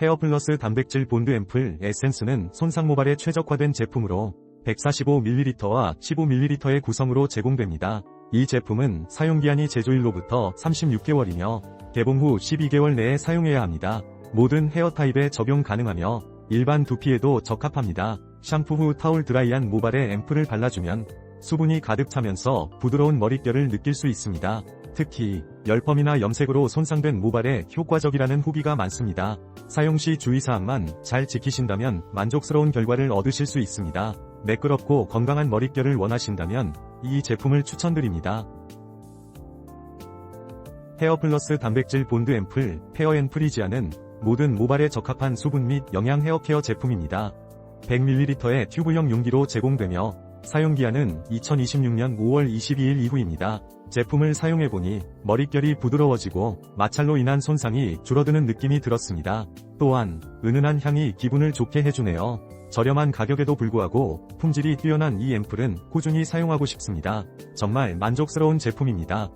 헤어 플러스 단백질 본드 앰플 에센스는 손상 모발에 최적화된 제품으로 145ml와 15ml의 구성으로 제공됩니다. 이 제품은 사용기한이 제조일로부터 36개월이며 개봉 후 12개월 내에 사용해야 합니다. 모든 헤어 타입에 적용 가능하며 일반 두피에도 적합합니다. 샴푸 후 타올 드라이한 모발에 앰플을 발라주면 수분이 가득 차면서 부드러운 머릿결을 느낄 수 있습니다. 특히 열펌이나 염색으로 손상된 모발에 효과적이라는 후기가 많습니다. 사용 시 주의사항만 잘 지키신다면 만족스러운 결과를 얻으실 수 있습니다. 매끄럽고 건강한 머릿결을 원하신다면 이 제품을 추천드립니다. 헤어 플러스 단백질 본드 앰플 페어 앤 프리지아는 모든 모발에 적합한 수분 및 영양 헤어케어 제품입니다. 100ml의 튜브형 용기로 제공되며 사용기한은 2026년 5월 22일 이후입니다. 제품을 사용해보니 머릿결이 부드러워지고 마찰로 인한 손상이 줄어드는 느낌이 들었습니다. 또한 은은한 향이 기분을 좋게 해주네요. 저렴한 가격에도 불구하고 품질이 뛰어난 이 앰플은 꾸준히 사용하고 싶습니다. 정말 만족스러운 제품입니다.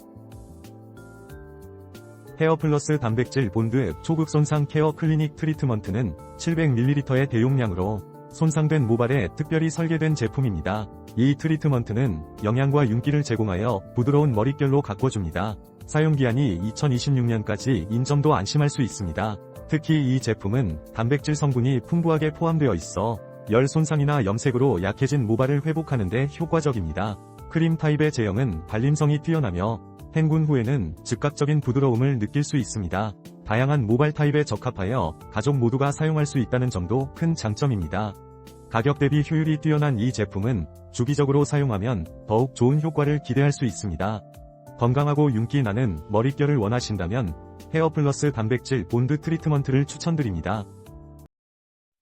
헤어 플러스 단백질 본드 초급 손상 케어 클리닉 트리트먼트는 700ml의 대용량으로 손상된 모발에 특별히 설계된 제품입니다. 이 트리트먼트는 영양과 윤기를 제공하여 부드러운 머릿결로 가꿔줍니다. 사용기한이 2026년까지 인 점도 안심할 수 있습니다. 특히 이 제품은 단백질 성분이 풍부하게 포함되어 있어 열 손상이나 염색으로 약해진 모발을 회복하는데 효과적입니다. 크림 타입의 제형은 발림성이 뛰어나며 헹군 후에는 즉각적인 부드러움을 느낄 수 있습니다. 다양한 모발 타입에 적합하여 가족 모두가 사용할 수 있다는 점도 큰 장점입니다. 가격 대비 효율이 뛰어난 이 제품은 주기적으로 사용하면 더욱 좋은 효과를 기대할 수 있습니다. 건강하고 윤기 나는 머릿결을 원하신다면 헤어 플러스 단백질 본드 트리트먼트를 추천드립니다.